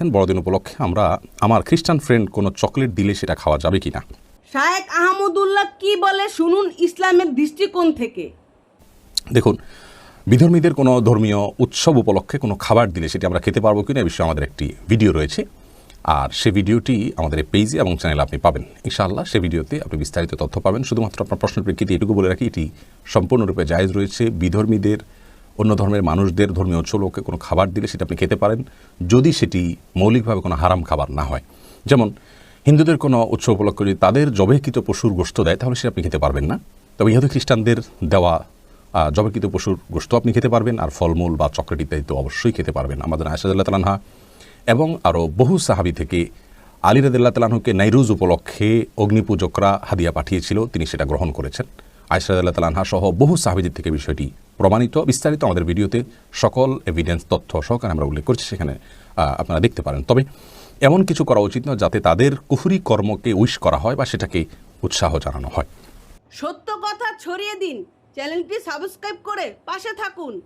লিখছেন বড়দিন উপলক্ষে আমরা আমার খ্রিস্টান ফ্রেন্ড কোনো চকলেট দিলে সেটা খাওয়া যাবে কি না শায়েক আহমদুল্লাহ কি বলে শুনুন ইসলামের দৃষ্টিকোণ থেকে। দেখুন বিধর্মীদের কোনো ধর্মীয় উৎসব উপলক্ষে কোনো খাবার দিলে সেটি আমরা খেতে পারব কিনা এ বিষয়ে আমাদের একটি ভিডিও রয়েছে। আর সে ভিডিওটি আমাদের পেজে এবং চ্যানেলে আপনি পাবেন। ইনশাআল্লাহ সে ভিডিওতে আপনি বিস্তারিত তথ্য পাবেন। শুধুমাত্র আপনার প্রশ্নের প্রেক্ষিতে এটুকু বলে রাখি এটি সম্পূর্ণরূপে জায়েজ রয়েছে। বিধর্মীদের অন্য ধর্মের মানুষদের ধর্মীয় উৎসবকে কোনো খাবার দিলে সেটা আপনি খেতে পারেন যদি সেটি মৌলিকভাবে কোনো হারাম খাবার না হয়। যেমন হিন্দুদের কোনো উৎসব উপলক্ষে যদি তাদের জবেকৃত পশুর গোস্ত দেয় তাহলে সেটা আপনি খেতে পারবেন না। তবে ইহুদি খ্রিস্টানদের দেওয়া আহ, জবাইকৃত পশুর গোস্ত আপনি খেতে পারবেন আর ফলমূল বা চকলেট ইত্যাদি তো অবশ্যই খেতে পারবেন। আমাদের আয়সাদুল্লাহ তালানহা এবং আরও বহু সাহাবি থেকে আলী রাদিল্লাহ তালাহুকে নাইরুজ উপলক্ষে অগ্নিপূজকরা হাদিয়া পাঠিয়েছিল তিনি সেটা গ্রহণ করেছেন। আয়সাদুল্লাহ তালানহা সহ বহু সাহাবিদের থেকে বিষয়টি প্রমাণিত, বিস্তারিত আমাদের ভিডিওতে সকল এভিডেন্স তথ্য সহকারে আমরা উল্লেখ করছি, সেখানে আপনারা দেখতে পারেন। তবে এমন কিছু করা উচিত নয় যাতে তাদের কুহুরি কর্মকে উইশ করা হয় বা সেটাকে উৎসাহ জানানো হয়। সত্য কথা ছড়িয়ে দিন। চ্যানেলটি সাবস্ক্রাইব করে পাশে থাকুন।